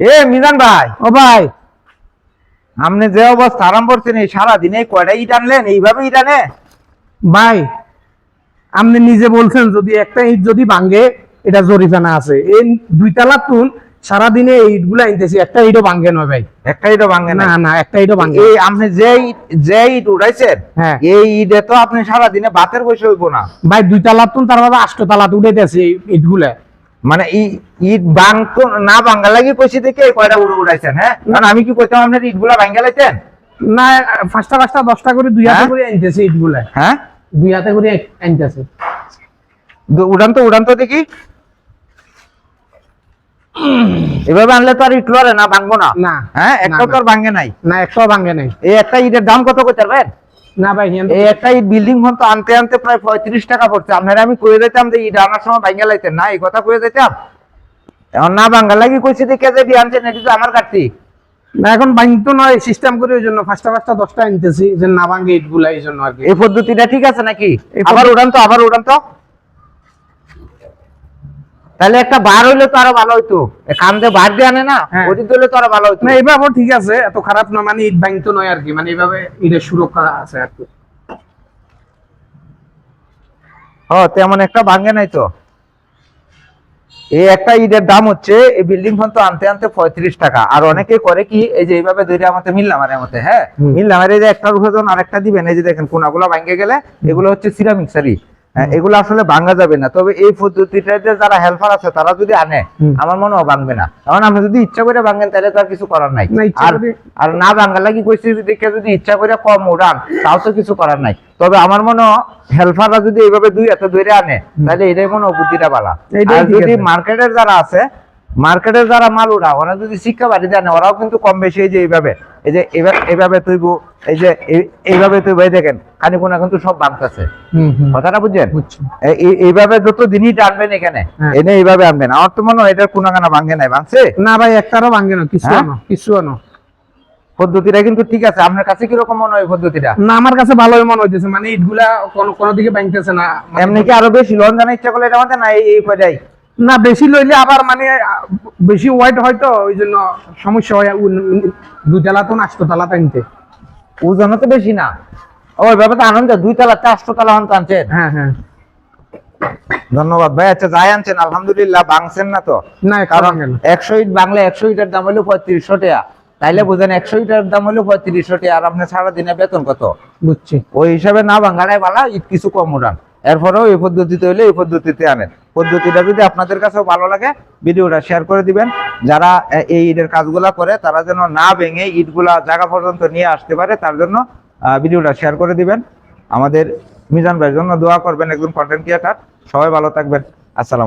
এ মিজান ভাই। ও ভাই। আপনি যে অবস্থা আরাম করছেন এই সারাদিনে কয়টা ইট আনলেন? এইভাবে ইট আনে? ভাই আপনি নিজে বলছেন যদি একটা ইট যদি ভাঙ্গে এটা জরিফানা আছে। এই দুই তালা তুন সারাদিনে এই ইটগুলা আনতেছি একটা ইটও ভাঙ্গে নয় ভাই। একটা ইটও ভাঙে না না না একটা ইটও ভাঙ্গে এই আপনি যে ইট- যে ইট উঠাইছেন হ্যাঁ। এই ইটে তো আপনি সারাদিনে বাতের বসে হইব না। ভাই দুই তালা তুন তার বাবা আষ্ট তালা উঠাইতেছি ইটগুলা মানে ইট বাংতো না বাঙ্গা লাগি কইছি দেখে কয়টা উড়ে উড়াইছেন হ্যাঁ? কারণ আমি কি কইতাম আপনার ইটগুলা ভাঙ্গা লাইতেন? না পাঁচটা পাঁচটা দশটা করে দুই হাতে হ্যাঁ? করে আনতেছে ইটগুলা হ্যাঁ? দুই হাতে করে আনতেছি। উড়ান তো উড়ান তো দেখি। এভাবে আনলে তো আর ইট লড়ে না ভাঙবো না? না। হ্যাঁ না, একটা তো আর না। ভাঙ্গে নাই? না একটাও ভাঙ্গে নাই। এই একটা ইটের দাম কত কইতে পারবেন? না ভাই এই একটা বিল্ডিং ঘর তো আনতে আনতে প্রায় পঁয়ত্রিশ টাকা পড়ছে। আপনারা আমি কয়ে দিতাম যে ইট আনার সময় ভাঙ্গা লাইতেন। না এই কথা কয়ে দিতাম। এখন না ভাঙ্গা লাগি কইছি দেখে যে ডি আনছেন এটি তো আমার কাটতি না এখন ভাঙতো নয় সিস্টেম করে ওই জন্য। দশটা আনতেছি যে না ভাঙ্গে ইটগুলা এই জন্য আর কি। এই পদ্ধতিটা ঠিক আছে নাকি? আবার উড়ান তো আবার উড়ান তো। তাহলে একটা বার হইলে তো আরও ভালো হইতো। কান্দে বার দিয়ে আনে না হ্যাঁ। ওটি দিলে তো আরও ভালো হইতো। না এইভাবে ঠিক আছে এত খারাপ না মানে ইট ভাঙতো নয় আর কি মানে এইভাবে ইটের সুরক্ষা আছে আর কি। ও তেমন একটা ভাঙে নাই তো। এই একটা ঈদের দাম হচ্ছে এই বিল্ডিং ফোন তো আনতে আনতে পঁয়ত্রিশ টাকা। আর অনেকে করে কি এই যে এইভাবে ধরে আমাকে মিললাম আর মতে হ্যাঁ। মিললাম আর এই যে একটা রুখে যখন আরেকটা দিবেন এই যে দেখেন কোনাগুলো ভাঙে গেলে এগুলো হচ্ছে সিরামিক সারি এগুলো আসলে ভাঙা যাবে না। তবে এই পদ্ধতিটাতে যারা হেল্পার আছে তারা যদি আনে আমার মনে হয় ভাঙবে না। কারণ আপনি যদি ইচ্ছা করে ভাঙেন তাহলে তো আর কিছু করার নাই। আর আর না ভাঙা লাগি পরিস্থিতি দেখে যদি ইচ্ছা করে কম উড়ান তাও তো কিছু করার নাই। তবে আমার মনে হয় হেল্পাররা যদি এইভাবে দুই এত ধরে আনে তাহলে এটাই মনে হয় বুদ্ধিটা এইটাই আর যদি। মার্কেটের যারা আছে মার্কেটের যারা মাল ওরা ওরা যদি শিক্ষা বাড়িতে আনে ওরাও কিন্তু কম বেশি এইভাবে এই যে এইভাবে তুইব এই যে এইভাবে তুই ভাই দেখেন খানি কোনা কিন্তু সব বাঁধতেছে কথাটা বুঝছেন? বুঝছি। এই- এই- এইভাবে যত দিনই টানবেন এখানে হ্যাঁ। এনে এইভাবে আনবেন। আমার তো মনে হয় এটার কোনা কানা ভাঙে নাই ভাঙছে? না ভাই একটারও ভাঙ্গে না কিছু হ্যাঁ? আনো কিছু আনো। পদ্ধতিটা কিন্তু ঠিক আছে। আপনার কাছে কীরকম মনে হয় পদ্ধতিটা? না আমার কাছে ভালোই মনে হইতেছে। মানে ইটগুলা কোনো কোনো দিকে ভাঙতেছে না। মানে- এমনি কি আরও বেশি? লোন জানা ইচ্ছা করলে এটা আমাদের না এই এই কয়টাই না বেশি লইলে আবার মানে বেশি ওয়াইট হয়তো ওই জন্য সমস্যা হয় দুই তালা তো আষ্ট তালা টানতে ওজনও তো বেশি না। ওইভাবে তো আনন্দ দুই তলা চারশো তলা হন আনছেন? হ্যাঁ হ্যাঁ। ধন্যবাদ ভাই আচ্ছা যাই আনছেন আলহামদুলিল্লাহ বাংছেন না তো? না কারণ। একশো ইট বাংলা একশো ইটের দাম হলো পঁয়ত্রিশশো টাকা। তাইলে বুঝেন একশো ইটের দাম হলো পঁয়ত্রিশশো টাকা আর আপনার সারা দিনে বেতন কত? বুঝছি। ওই হিসাবে না ভাঙ্গাড়ায় বালা ইট কিছু কম উড়ান। এরপরেও এই পদ্ধতিতে হলে এই পদ্ধতিতে আনেন। পদ্ধতিটা যদি আপনাদের কাছেও ভালো লাগে, ভিডিওটা শেয়ার করে দিবেন। যারা এই ইটের কাজগুলা করে, তারা যেন না ভেঙে ইটগুলা জায়গা পর্যন্ত নিয়ে আসতে পারে, তার জন্য ভিডিওটা শেয়ার করে দিবেন। আমাদের মিজান ভাইয়ের জন্য দোয়া করবেন একজন কন্টেন্ট ক্রিয়েটার সবাই ভালো থাকবেন। আসসালাম